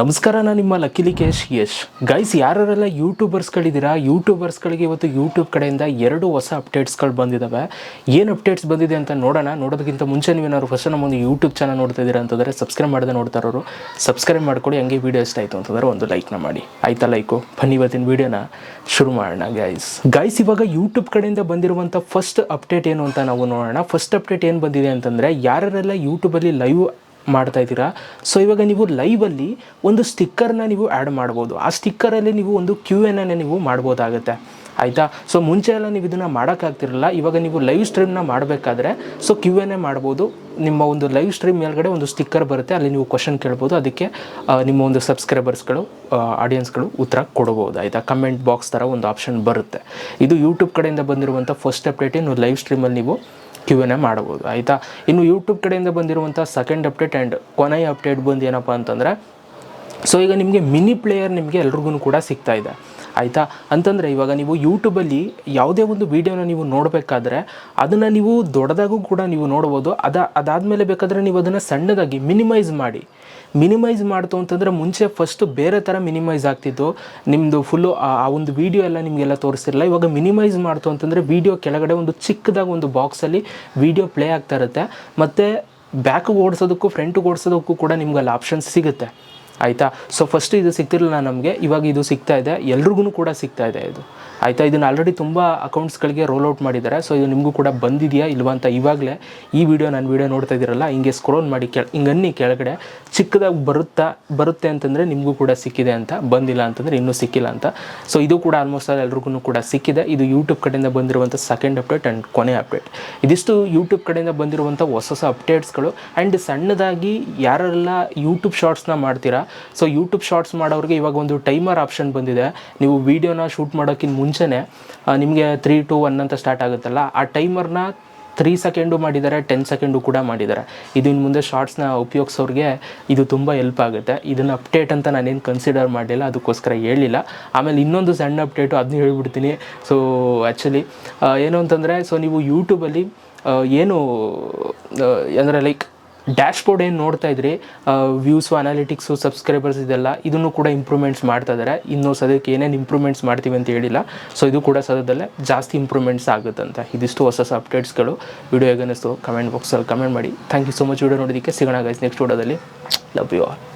ನಮಸ್ಕಾರ ನಾನು ನಿಮ್ಮ ಲಕಿಲಿ ಕೇಶ್, ಯಶ್. ಗೈಸ್ ಯಾರೆಲ್ಲ ಯೂಟ್ಯೂಬರ್ಸ್ಗಳಿದ್ದೀರಾ ಯೂಟ್ಯೂಬರ್ಸ್ಗಳಿಗೆ ಇವತ್ತು ಯೂಟ್ಯೂಬ್ ಕಡೆಯಿಂದ ಎರಡು ಹೊಸ ಅಪ್ಡೇಟ್ಸ್ಗಳು ಬಂದಿದ್ದಾವೆ ಏನು ಅಪ್ಡೇಟ್ಸ್ ಬಂದಿದೆ ಅಂತ ನೋಡೋಣ. ನೋಡೋದಕ್ಕಿಂತ ಮುಂಚೆ ನೀವೇನಾದ್ರು ಫಸ್ಟ್ ನಮ್ಮೊಂದು ಯೂಟ್ಯೂಬ್ ಚಾನಲ್ ನೋಡ್ತಾ ಇದ್ದೀರಾ ಅಂತಂದರೆ ಸಬ್ಸ್ಕ್ರೈಬ್ ಮಾಡದೆ ನೋಡ್ತಾ ಇರೋರು. ಸಬ್ಸ್ಕ್ರೈಬ್ ಮಾಡ್ಕೊಳ್ಳಿ ಹಂಗೆ ವೀಡಿಯೋ ಇಷ್ಟ ಆಯಿತು ಅಂತಂದರೆ ಒಂದು ಲೈಕ್ನ ಮಾಡಿ. ಆಯ್ತಾ ಲೈಕು ಬನ್ನಿ ಇವತ್ತಿನ ವೀಡಿಯೋನ ಶುರು ಮಾಡೋಣ ಗೈಸ್ ಗೈಸ್ ಇವಾಗ ಯೂಟ್ಯೂಬ್ ಕಡೆಯಿಂದ ಬಂದಿರುವಂಥ ಫಸ್ಟ್ ಅಪ್ಡೇಟ್ ಏನು ಅಂತ ನಾವು ನೋಡೋಣ. ಫಸ್ಟ್ ಅಪ್ಡೇಟ್ ಏನು ಬಂದಿದೆ ಅಂತಂದರೆ ಯಾರೆಲ್ಲ ಯೂಟ್ಯೂಬಲ್ಲಿ ಲೈವ್ ಮಾಡ್ತಾ ಇದ್ದೀರಾ? ಸೊ ಇವಾಗ ನೀವು ಲೈವಲ್ಲಿ ಒಂದು ಸ್ಟಿಕ್ಕರ್ನ ನೀವು ಆ್ಯಡ್ ಮಾಡ್ಬೋದು. ಆ ಸ್ಟಿಕ್ಕರಲ್ಲಿ ನೀವು ಒಂದು ಕ್ಯೂ ಎನ್ ನೀವು ಮಾಡ್ಬೋದಾಗುತ್ತೆ. ಆಯಿತಾ? ಸೊ ಮುಂಚೆ ಎಲ್ಲ ನೀವು ಇದನ್ನು ಮಾಡೋಕ್ಕಾಗ್ತಿರಲ್ಲ. ಇವಾಗ ನೀವು ಲೈವ್ ಸ್ಟ್ರೀಮ್ನ ಮಾಡಬೇಕಾದ್ರೆ ಸೊ ಕ್ಯೂ ಎನ್ ಎ ಮಾಡ್ಬೋದು. ನಿಮ್ಮ ಒಂದು ಲೈವ್ ಸ್ಟ್ರೀಮ್ ಮೇಲ್ಗಡೆ ಒಂದು ಸ್ಟಿಕ್ಕರ್ ಬರುತ್ತೆ. ಅಲ್ಲಿ ನೀವು ಕ್ವಶನ್ ಕೇಳ್ಬೋದು. ಅದಕ್ಕೆ ನಿಮ್ಮ ಒಂದು ಸಬ್ಸ್ಕ್ರೈಬರ್ಸ್ಗಳು ಆಡಿಯನ್ಸ್ಗಳು ಉತ್ತರ ಕೊಡ್ಬೋದು. ಆಯಿತಾ? ಕಮೆಂಟ್ ಬಾಕ್ಸ್ ಥರ ಒಂದು ಆಪ್ಷನ್ ಬರುತ್ತೆ. ಇದು ಯೂಟ್ಯೂಬ್ ಕಡೆಯಿಂದ ಬಂದಿರುವಂಥ ಫಸ್ಟ್ ಅಪ್ಡೇಟ್ ಇನ್ನು ಲೈವ್ ಸ್ಟ್ರೀಮಲ್ಲಿ ನೀವು ಕ್ಯೂ ಎನ್ ಎ ಮಾಡ್ಬೋದು ಆಯಿತಾ? ಇನ್ನು ಯೂಟ್ಯೂಬ್ ಕಡೆಯಿಂದ ಬಂದಿರುವಂಥ ಸೆಕೆಂಡ್ ಅಪ್ಡೇಟ್ ಆ್ಯಂಡ್ ಕೊನೆಯ ಅಪ್ಡೇಟ್ ಬಂದು ಏನಪ್ಪ ಅಂತಂದರೆ ಸೊ ಈಗ ನಿಮಗೆ ಮಿನಿ ಪ್ಲೇಯರ್ ನಿಮಗೆ ಎಲ್ರಿಗೂ ಕೂಡ ಸಿಗ್ತಾ ಇದೆ. ಆಯಿತಾ? ಅಂತಂದರೆ ಇವಾಗ ನೀವು ಯೂಟ್ಯೂಬಲ್ಲಿ ಯಾವುದೇ ಒಂದು ವೀಡಿಯೋನ ನೀವು ನೋಡಬೇಕಾದ್ರೆ ಅದನ್ನು ನೀವು ದೊಡ್ಡದಾಗೂ ಕೂಡ ನೀವು ನೋಡ್ಬೋದು. ಅದ, ಅದಾದಮೇಲೆ ಬೇಕಾದರೆ ನೀವು ಅದನ್ನು ಸಣ್ಣದಾಗಿ ಮಿನಿಮೈಸ್ ಮಾಡಿ. ಮಿನಿಮೈಸ್ ಮಾಡ್ತು ಅಂತಂದರೆ ಮುಂಚೆ ಫಸ್ಟು ಬೇರೆ ಥರ ಮಿನಿಮೈಸ್ ಆಗ್ತಿತ್ತು. ನಿಮ್ಮದು ಫುಲ್ಲು ಆ ಒಂದು ವೀಡಿಯೋ ಎಲ್ಲ ನಿಮಗೆಲ್ಲ ತೋರಿಸಿರಲ್ಲ ಇವಾಗ ಮಿನಿಮೈಸ್ ಮಾಡ್ತು ಅಂತಂದರೆ ವೀಡಿಯೋ ಕೆಳಗಡೆ ಒಂದು ಚಿಕ್ಕದಾಗಿ ಒಂದು ಬಾಕ್ಸಲ್ಲಿ ವೀಡಿಯೋ ಪ್ಲೇ ಆಗ್ತಾ ಇರುತ್ತೆ. ಮತ್ತು ಬ್ಯಾಕಿಗೆ ಓಡಿಸೋದಕ್ಕೂ ಫ್ರಂಟಿಗೆ ಓಡಿಸೋದಕ್ಕೂ ಕೂಡ ನಿಮ್ಗೆ ಅಲ್ಲಿ ಆಪ್ಷನ್ಸ್ ಸಿಗುತ್ತೆ. ಆಯಿತಾ? ಸೊ ಫಸ್ಟ್ ಇದು ಸಿಗ್ತಿರಲಿಲ್ಲ ನಮಗೆ. ಇವಾಗ ಇದು ಸಿಗ್ತಾ ಇದೆ. ಎಲ್ರಿಗೂ ಕೂಡ ಸಿಗ್ತಾ ಇದೆ ಇದು. ಆಯಿತಾ? ಇದನ್ನು ಆಲ್ರೆಡಿ ತುಂಬ ಅಕೌಂಟ್ಸ್ಗಳಿಗೆ ರೋಲ್ ಔಟ್ ಮಾಡಿದ್ದಾರೆ. ಸೊ ಇದು ನಿಮಗೂ ಕೂಡ ಬಂದಿದೆಯಾ ಇಲ್ವಾ ಅಂತ ಇವಾಗಲೇ ಈ ವಿಡಿಯೋ ನಾನು ವಿಡಿಯೋ ನೋಡ್ತಾ ಇದ್ದೀರಲ್ಲ, ಹಿಂಗೆ ಸ್ಕ್ರೋಲ್ ಮಾಡಿ ಕೆಳ, ಹಿಂಗನ್ನಿ ಕೆಳಗಡೆ, ಚಿಕ್ಕದಾಗಿ ಬರುತ್ತಾ, ಬರುತ್ತೆ ಅಂತಂದರೆ ನಿಮಗೂ ಕೂಡ ಸಿಕ್ಕಿದೆ ಅಂತ, ಬಂದಿಲ್ಲ ಅಂತಂದರೆ ಇನ್ನೂ ಸಿಕ್ಕಿಲ್ಲ ಅಂತ. ಸೊ ಇದು ಕೂಡ ಆಲ್ಮೋಸ್ಟ್ ಆಲ್ ಎಲ್ರಿಗೂ ಕೂಡ ಸಿಕ್ಕಿದೆ. ಇದು ಯೂಟ್ಯೂಬ್ ಕಡೆಯಿಂದ ಬಂದಿರುವಂಥ ಸೆಕೆಂಡ್ ಅಪ್ಡೇಟ್ ಆ್ಯಂಡ್ ಕೊನೆ ಅಪ್ಡೇಟ್ ಇದಿಷ್ಟು ಯೂಟ್ಯೂಬ್ ಕಡೆಯಿಂದ ಬಂದಿರುವಂಥ ಹೊಸ ಹೊಸ ಅಪ್ಡೇಟ್ಸ್ಗಳು ಆ್ಯಂಡ್ ಸಣ್ಣದಾಗಿ ಯಾರೆಲ್ಲ ಯೂಟ್ಯೂಬ್ ಶಾರ್ಟ್ಸ್ನ ಮಾಡ್ತೀರಾ? ಸೊ ಯೂಟ್ಯೂಬ್ ಶಾರ್ಟ್ಸ್ ಮಾಡೋರಿಗೆ ಇವಾಗ ಒಂದು ಟೈಮರ್ ಆಪ್ಷನ್ ಬಂದಿದೆ. ನೀವು ವೀಡಿಯೋನ ಶೂಟ್ ಮಾಡೋಕ್ಕಿಂತ ಮುಂಚೆನೇ ನಿಮಗೆ ತ್ರೀ ಟು ಒನ್ ಅಂತ ಸ್ಟಾರ್ಟ್ ಆಗುತ್ತಲ್ಲ, ಆ ಟೈಮರ್ನ ತ್ರೀ ಸೆಕೆಂಡು ಮಾಡಿದ್ದಾರೆ ಟೆನ್ ಸೆಕೆಂಡು ಕೂಡ ಮಾಡಿದ್ದಾರೆ ಇದು ಇನ್ನು ಮುಂದೆ ಶಾರ್ಟ್ಸ್ನ ಉಪಯೋಗಿಸೋರಿಗೆ ಇದು ತುಂಬ ಹೆಲ್ಪ್ ಆಗುತ್ತೆ. ಇದನ್ನು ಅಪ್ಡೇಟ್ ಅಂತ ನಾನೇನು ಕನ್ಸಿಡರ್ ಮಾಡಲಿಲ್ಲ, ಅದಕ್ಕೋಸ್ಕರ ಹೇಳಿಲ್ಲ. ಆಮೇಲೆ ಇನ್ನೊಂದು ಸಣ್ಣ ಅಪ್ಡೇಟು ಅದನ್ನ ಹೇಳ್ಬಿಡ್ತೀನಿ. ಸೊ ಆ್ಯಕ್ಚುಲಿ ಏನು ಅಂತಂದರೆ ಸೊ ನೀವು ಯೂಟ್ಯೂಬಲ್ಲಿ ಏನು ಅಂದರೆ ಲೈಕ್ ಡ್ಯಾಶ್ ಬೋರ್ಡ್ ಏನು ನೋಡ್ತಾ ಇದ್ರಿ ವ್ಯೂಸು ಅನಾಲಿಟಿಕ್ಸು ಸಬ್ಸ್ಕ್ರೈಬರ್ಸ್ ಇದೆಲ್ಲ ಇದನ್ನು ಕೂಡ ಇಂಪ್ರೂವ್ಮೆಂಟ್ಸ್ ಮಾಡ್ತಾ ಇದ್ದಾರೆ ಇನ್ನು ಸದ್ಯಕ್ಕೆ ಏನೇನು ಇಂಪ್ರೂವ್ಮೆಂಟ್ಸ್ ಮಾಡ್ತೀವಿ ಅಂತ ಹೇಳಿಲ್ಲ. ಸೊ ಇದು ಕೂಡ ಸದ್ಯದಲ್ಲೇ ಜಾಸ್ತಿ ಇಂಪ್ರೂವ್ಮೆಂಟ್ಸ್ ಆಗುತ್ತಂತೆ. ಇದಿಷ್ಟು ಹೊಸ ಹೊಸ ಅಪ್ಡೇಟ್ಸ್ಗಳು ವಿಡಿಯೋ ಹೇಗನ್ನಿಸ್ತು ಕಮೆಂಟ್ ಬಾಕ್ಸಲ್ಲಿ ಕಮೆಂಟ್ ಮಾಡಿ. Thank you so much video ನೋಡೋದಕ್ಕೆ ಸಿಗೋಣ ಗೈಸ್ ನೆಕ್ಸ್ಟ್ ವಿಡಿಯೋದಲ್ಲಿ ಲವ್ ಯು ಆಲ್